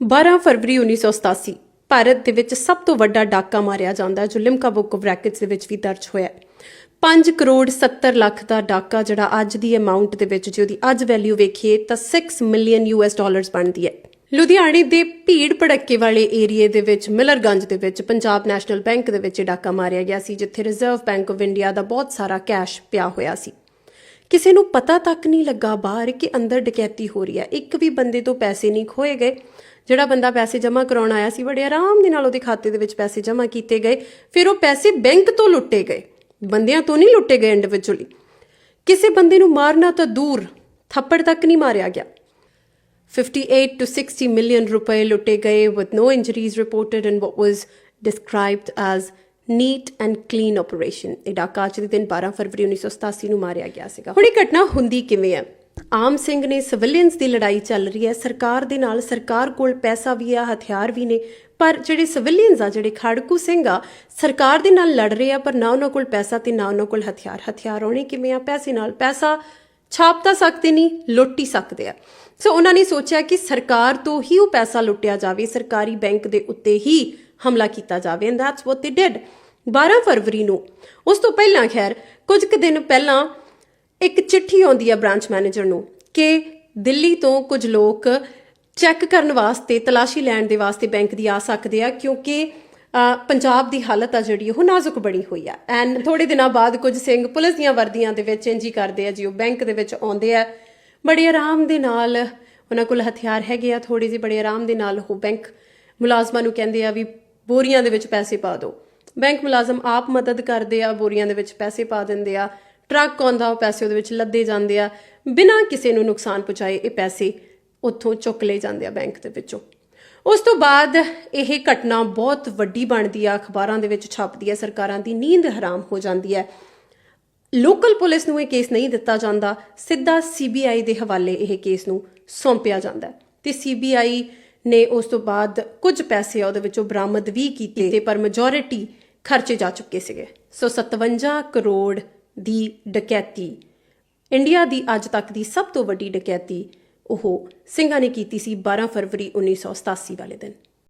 12 ਫਰਵਰੀ 1987 ਭਾਰਤ ਦੇ ਵਿੱਚ ਸਭ ਤੋਂ ਵੱਡਾ ਡਾਕਾ ਮਾਰਿਆ ਜਾਂਦਾ ਹੈ ਜੋ ਲਿਮਕਾ ਬੁੱਕ ਆਫ ਰੈਕਟਸ ਦੇ ਵਿੱਚ ਵੀ ਦਰਜ ਹੋਇਆ ਹੈ। 5 ਕਰੋੜ 70 ਲੱਖ ਦਾ ਡਾਕਾ ਜਿਹੜਾ ਅੱਜ ਦੀ ਅਮਾਉਂਟ ਦੇ ਵਿੱਚ ਜੇ ਉਹਦੀ ਅੱਜ ਵੈਲਿਊ ਵੇਖੀਏ ਤਾਂ 6 ਮਿਲੀਅਨ ਯੂਐਸ ਡਾਲਰਸ ਬਣਦੀ ਹੈ। ਲੁਧਿਆਣੇ ਦੇ ਭੀੜ ਭੜੱਕੇ ਵਾਲੇ ਏਰੀਏ ਦੇ ਵਿੱਚ, ਮਿਲਰਗੰਜ ਦੇ ਵਿੱਚ, ਪੰਜਾਬ ਨੈਸ਼ਨਲ ਬੈਂਕ ਦੇ ਵਿੱਚ ਇਹ ਡਾਕਾ ਮਾਰਿਆ ਗਿਆ ਸੀ, ਜਿੱਥੇ ਰਿਜ਼ਰਵ ਬੈਂਕ ਆਫ ਇੰਡੀਆ ਦਾ ਬਹੁਤ ਸਾਰਾ ਕੈਸ਼ ਪਿਆ ਹੋਇਆ ਸੀ। ਕਿਸੇ ਨੂੰ ਪਤਾ ਤੱਕ ਨਹੀਂ ਲੱਗਾ ਬਾਹਰ ਕਿ ਅੰਦਰ ਡਕੈਤੀ ਹੋ ਰਹੀ ਹੈ। ਇੱਕ ਵੀ ਬੰਦੇ ਤੋਂ ਪੈਸੇ ਨਹੀਂ ਖੋਏ ਗਏ। ਜਿਹੜਾ ਬੰਦਾ ਪੈਸੇ ਜਮ੍ਹਾਂ ਕਰਾਉਣ ਆਇਆ ਸੀ, ਬੜੇ ਆਰਾਮ ਦੇ ਨਾਲ ਉਹਦੇ ਖਾਤੇ ਦੇ ਵਿੱਚ ਪੈਸੇ ਜਮ੍ਹਾਂ ਕੀਤੇ ਗਏ। ਫਿਰ ਉਹ ਪੈਸੇ ਬੈਂਕ ਤੋਂ ਲੁੱਟੇ ਗਏ। ਬੰਦਿਆਂ ਤੋਂ ਨਹੀਂ ਲੁੱਟੇ ਗਏ ਇੰਡੀਵਿਜੂਅਲੀ ਕਿਸੇ ਬੰਦੇ ਨੂੰ ਮਾਰਨਾ ਤਾਂ ਦੂਰ, ਥੱਪੜ ਤੱਕ ਨਹੀਂ ਮਾਰਿਆ ਗਿਆ। 58 to 60 million ਰੁਪਏ ਲੁੱਟੇ ਗਏ with no injuries reported in what was described as neat and clean operation. ਇਹ ਡਾਕਾ ਅੱਜ ਦੇ ਦਿਨ 12 ਫਰਵਰੀ 1987 ਨੂੰ ਮਾਰਿਆ ਗਿਆ ਸੀਗਾ। ਹੁਣ ਇਹ ਘਟਨਾ ਹੁੰਦੀ ਕਿਵੇਂ ਹੈ? ਆਮ ਸਿੰਘ ਨੇ ਸਿਵਿਲੀਅਨਸ ਦੀ ਲੜਾਈ ਚੱਲ ਰਹੀ ਹੈ। ਸਰਕਾਰ ਦੇ ਨਾਲ ਸਰਕਾਰ ਕੋਲ ਪੈਸਾ ਵੀ ਆ, ਹਥਿਆਰ ਵੀ ਨੇ। ਪਰ ਜਿਹੜੇ ਸਿਵਿਲੀਅਨਸ ਆ, ਜਿਹੜੇ ਖੜਕੂ ਸਿੰਘ ਆ, ਸਰਕਾਰ ਦੇ ਨਾਲ ਲੜ ਰਹੇ ਆ, ਪਰ ਨਾ ਉਹਨਾਂ ਕੋਲ ਪੈਸਾ ਤੇ ਨਾ ਉਹਨਾਂ ਕੋਲ ਹਥਿਆਰ। ਹਥਿਆਰ ਆਉਣੇ ਕਿਵੇਂ ਆ? ਪੈਸੇ ਨਾਲ ਪੈਸਾ ਛਾਪ ਤਾਂ ਸਕਦੇ ਨਹੀਂ, ਲੁੱਟ ਹੀ ਸਕਦੇ ਆ। ਸੋ ਉਹਨਾਂ ਨੇ ਸੋਚਿਆ ਕਿ ਸਰਕਾਰ ਤੋਂ ਹੀ ਉਹ ਪੈਸਾ ਲੁੱਟਿਆ ਜਾਵੇ। ਸਰਕਾਰੀ ਬੈਂਕ ਦੇ ਉੱਤੇ ਹੀ ਹਮਲਾ ਕੀਤਾ ਜਾਵੇ ਐਂਡ ਦੈਟਸ ਵਾਟ ਦੇ ਡਿਡ 12 ਫਰਵਰੀ ਨੂੰ, ਉਸ ਤੋਂ ਪਹਿਲਾਂ, ਖੈਰ, ਕੁਝ ਕੁ ਦਿਨ ਪਹਿਲਾਂ ਇੱਕ ਚਿੱਠੀ ਆਉਂਦੀ ਹੈ ਬ੍ਰਾਂਚ ਮੈਨੇਜਰ ਨੂੰ ਕਿ ਦਿੱਲੀ ਤੋਂ ਕੁਝ ਲੋਕ ਚੈੱਕ ਕਰਨ ਵਾਸਤੇ, ਤਲਾਸ਼ੀ ਲੈਣ ਦੇ ਵਾਸਤੇ ਬੈਂਕ ਦੀ ਆ ਸਕਦੇ ਆ, ਕਿਉਂਕਿ ਪੰਜਾਬ ਦੀ ਹਾਲਤ ਆ ਜਿਹੜੀ, ਉਹ ਨਾਜ਼ੁਕ ਬਣੀ ਹੋਈ ਆ। ਐਂਡ ਥੋੜੇ ਦਿਨਾਂ ਬਾਅਦ ਕੁਝ ਸਿੰਘ ਪੁਲਿਸ ਦੀਆਂ ਵਰਦੀਆਂ ਦੇ ਵਿੱਚ ਇੰਜੀ ਕਰਦੇ ਆ ਜੀ, ਉਹ ਬੈਂਕ ਦੇ ਵਿੱਚ ਆਉਂਦੇ ਆ। ਬੜੇ ਆਰਾਮ ਦੇ ਨਾਲ ਉਹਨਾਂ ਕੋਲ ਹਥਿਆਰ ਹੈਗੇ ਆ ਥੋੜੇ ਜਿਹੇ ਬੜੇ ਆਰਾਮ ਦੇ ਨਾਲ ਉਹ ਬੈਂਕ ਮੁਲਾਜ਼ਮਾਂ ਨੂੰ ਕਹਿੰਦੇ ਆ ਵੀ ਬੋਰੀਆਂ ਦੇ ਵਿੱਚ ਪੈਸੇ ਪਾ ਦਿਓ। ਬੈਂਕ ਮੁਲਾਜ਼ਮ ਆਪ ਮਦਦ ਕਰਦੇ ਆ, ਬੋਰੀਆਂ ਦੇ ਵਿੱਚ ਪੈਸੇ ਪਾ ਦਿੰਦੇ ਆ। ਟਰੱਕ ਆਉਂਦਾ, ਉਹ ਪੈਸੇ ਉਹਦੇ ਵਿੱਚ ਲੱਦੇ ਜਾਂਦੇ ਆ। ਬਿਨਾਂ ਕਿਸੇ ਨੂੰ ਨੁਕਸਾਨ ਪਹੁੰਚਾਏ ਇਹ ਪੈਸੇ ਉੱਥੋਂ ਚੁੱਕ ਲਏ ਜਾਂਦੇ ਆ ਬੈਂਕ ਦੇ ਵਿੱਚੋਂ। ਉਸ ਤੋਂ ਬਾਅਦ ਇਹ ਘਟਨਾ ਬਹੁਤ ਵੱਡੀ ਬਣਦੀ ਆ, ਅਖਬਾਰਾਂ ਦੇ ਵਿੱਚ ਛਪਦੀ ਹੈ ਸਰਕਾਰਾਂ ਦੀ ਨੀਂਦ ਹਰਾਮ ਹੋ ਜਾਂਦੀ ਹੈ ਲੋਕਲ ਪੁਲਿਸ ਨੂੰ ਇਹ ਕੇਸ ਨਹੀਂ ਦਿੱਤਾ ਜਾਂਦਾ। ਸਿੱਧਾ ਸੀਬੀਆਈ ਦੇ ਹਵਾਲੇ ਇਹ ਕੇਸ ਨੂੰ ਸੌਂਪਿਆ ਜਾਂਦਾ। ਹੈ ਤੇ ਸੀਬੀਆਈ ਨੇ ਉਸ ਤੋਂ ਬਾਅਦ ਕੁਝ ਪੈਸੇ ਉਹਦੇ ਵਿੱਚੋਂ ਬਰਾਮਦ ਵੀ ਕੀਤੇ ਤੇ ਪਰ ਮੈਜੋਰਿਟੀ ਖਰਚੇ ਜਾ ਚੁੱਕੇ ਸੀਗੇ। ਸੋ 57 ਕਰੋੜ ਦੀ ਡਕੈਤੀ ਇੰਡੀਆ ਦੀ ਅੱਜ ਤੱਕ ਦੀ ਸਭ ਤੋਂ ਵੱਡੀ ਡਕੈਤੀ ਉਹ ਸਿੰਘਾਂ ਨੇ ਕੀਤੀ ਸੀ 12 ਫਰਵਰੀ 1987 ਵਾਲੇ ਦਿਨ।